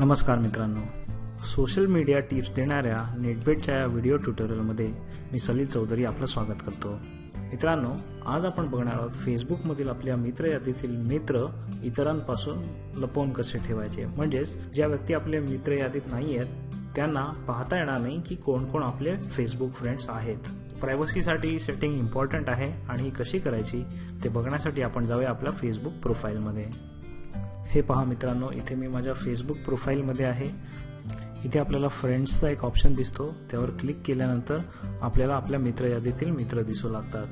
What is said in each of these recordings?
नमस्कार मित्रांनो. Social media tips देणाऱ्या नेटबेटच्या या व्हिडिओ ट्युटोरियलमध्ये मी सलील चौधरी आपलं स्वागत करतो. मित्रांनो आज आपण बघणार आहोत फेसबुकमधील आपल्या मित्र यादीतील मित्र इतरांपासून लपवून कसे ठेवायचे. म्हणजेच ज्या व्यक्ती आपल्या मित्र यादीत नाही आहेत त्यांना पाहता येणार नाही की कोण कोण आपले फेसबुक फ्रेंड्स आहेत. प्रायव्हसीसाठी सेटिंग इम्पॉर्टंट आहे आणि ही कशी करायची ते बघण्यासाठी आपण जाऊया आपल्या फेसबुक प्रोफाईलमध्ये. हे पहा मित्रांनो इथे मी माझ्या फेसबुक प्रोफाईलमध्ये आहे. इथे आपल्याला फ्रेंड्सचा एक ऑप्शन दिसतो. त्यावर क्लिक केल्यानंतर आपल्याला आपल्या मित्र यादीतील मित्र दिसू लागतात.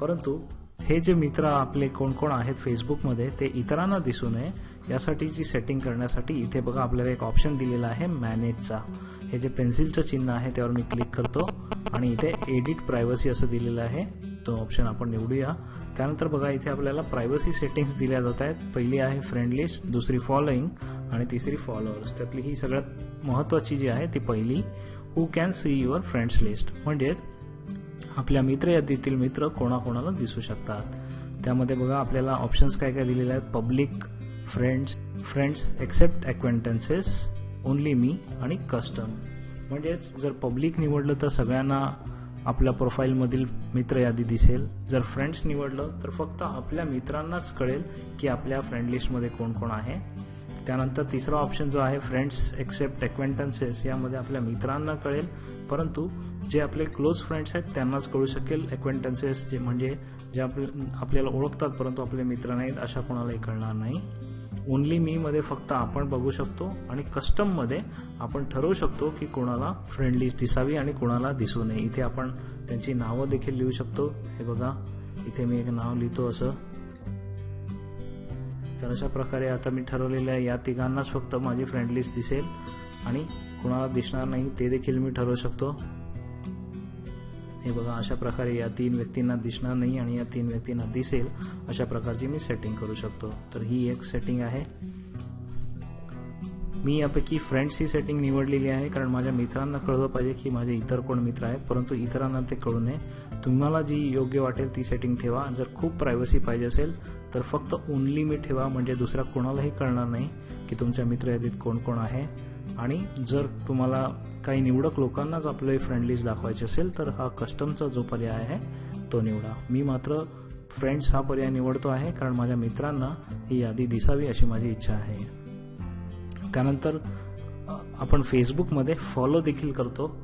परंतु हे जे मित्र आपले कोण कोण आहेत फेसबुकमध्ये ते इतरांना दिसू नये. यासाठीची सेटिंग करण्यासाठी इथे बघा आपल्याला एक ऑप्शन दिलेला आहे मॅनेजचा हे जे पेन्सिलचं चिन्ह आहे त्यावर मी क्लिक करतो. आणि इथे एडिट प्रायव्हसी असं दिलेलं आहे. तो ऑप्शन आपण निवडूया. त्यानंतर बघा इथे आपल्याला प्रायव्हसी सेटिंग्स दिल्या जात आहेत. पहिली आहे फ्रेंड लिस्ट दुसरी फॉलोईंग आणि तिसरी फॉलोअर्स त्यातली ही सगळ्यात महत्त्वाची जी आहे ती पहिली. Who can see your friends list म्हणजेच आपल्या मित्र यादीतील मित्र कोणाकोणाला दिसू शकतात. त्यामध्ये बघा आपल्याला ऑप्शन्स काय काय दिलेले आहेत? Public friends friends except acquaintances only me आणि कस्टम म्हणजेच जर पब्लिक निवडलं तर सगळ्यांना आपल्या प्रोफाईलमधील मित्र यादी दिसेल. जर फ्रेंड्स निवडलं तर फक्त आपल्या मित्रांनाच कळेल की आपल्या फ्रेंड लिस्टमध्ये कोण कोण आहे. त्यानंतर तिसरा ऑप्शन जो आहे फ्रेंड्स एक्सेप्ट एक्वेंटन्सेस यामध्ये आपल्या मित्रांना कळेल. परंतु जे आपले क्लोज फ्रेंड्स आहेत त्यांनाच कळू शकेल. एक्वेंटन्सेस जे म्हणजे जे आपले आपल्याला ओळखतात परंतु आपले मित्र नाहीत अशा कोणालाही कळणार नाही. ओनली मीमध्ये फक्त आपण बघू शकतो आणि कस्टममध्ये आपण ठरवू शकतो की कोणाला फ्रेंडली दिसावी आणि कोणाला दिसू नये. इथे आपण त्यांची नावं देखील लिहू शकतो. हे बघा इथे मी एक नाव लिहितो असं. तर अशा प्रकारे आता मी ठरवलेल्या या तिघांनाच फक्त माझी फ्रेंड दिसेल आणि कुणाला दिसणार नाही ते देखील मी ठरवू शकतो. हे बघा अशा प्रकारे या तीन व्यक्तींना दिसणार नाही आणि या तीन व्यक्तींना दिसेल अशा प्रकारची मी सेटिंग करू शकतो. तर ही एक सेटिंग आहे. मी यापैकी फ्रेंड्स ही सेटिंग निवडलेली आहे कारण माझ्या मित्रांना कळलं पाहिजे की माझे इतर कोण मित्र आहेत परंतु इतरांना ते कळू नये. तुम्हाला जी योग्य वाटेल ती सेटिंग ठेवा. जर खूप प्रायव्हसी पाहिजे असेल तर फक्त ओनली मी ठेवा म्हणजे दुसऱ्या कोणालाही कळणार नाही की तुमच्या मित्र यादीत कोण कोण आहे. आणि जर तुम्हाला काही निवडक लोकांनाच आपले फ्रेंड लिस्ट दाखवायचे असेल तर हा कस्टमचा जो पर्याय आहे तो निवडा. मी मात्र फ्रेंड्स हा पर्याय निवडतो आहे कारण माझ्या मित्रांना ही यादी दिसावी अशी माझी इच्छा आहे. त्यानंतर आपण फेसबुकमध्ये फॉलो देखील करतो.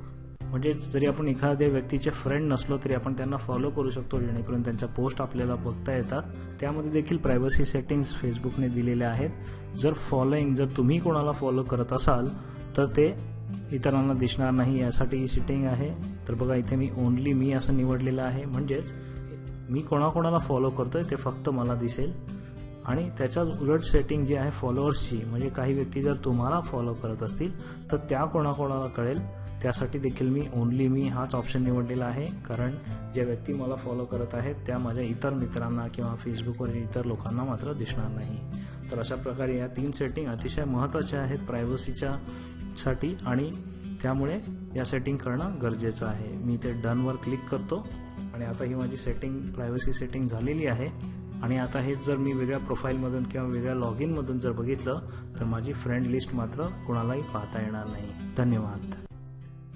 म्हणजे जरी आपण एखाद्या व्यक्तीचे फ्रेंड नसलो तरी आपण त्यांना फॉलो करू शकतो जेणेकरून त्यांच्या पोस्ट आपल्याला बघता येतात. त्यामध्ये देखील प्रायव्हसी सेटिंग्स फेसबुकने दिलेल्या आहेत. जर फॉलोईंग जर तुम्ही कोणाला फॉलो करत असाल तर ते इतरांना दिसणार नाही यासाठी ही सेटिंग आहे. तर बघा इथे मी ओनली मी असं निवडलेलं आहे. म्हणजेच मी कोणाकोणाला फॉलो करतोय ते फक्त मला दिसेल. आणि त्याच्या उलट सेटिंग जी आहे फॉलोअर्सची म्हणजे काही व्यक्ती जर तुम्हाला फॉलो करत असतील तर त्या कोणाकोणाला कळेल. त्यासाठी देखील मी ओनली मी हाच ऑप्शन निवडलेला आहे. कारण ज्या व्यक्ती मला फॉलो करत आहेत त्या माझ्या इतर मित्रांना किंवा फेसबुकवरील इतर लोकांना मात्र दिसणार नाही. तर अशा प्रकारे या तीन सेटिंग अतिशय महत्त्वाच्या आहेत प्रायव्हसीच्या साठी आणि त्यामुळे या सेटिंग करणं गरजेचं आहे. मी ते डनवर क्लिक करतो आणि आता ही माझी सेटिंग प्रायव्हसी सेटिंग झालेली आहे. आणि आता हेच जर मी वेगळ्या प्रोफाईलमधून किंवा वेगळ्या लॉग इनमधून जर बघितलं तर माझी फ्रेंड लिस्ट मात्र कोणालाही पाहता येणार नाही. धन्यवाद.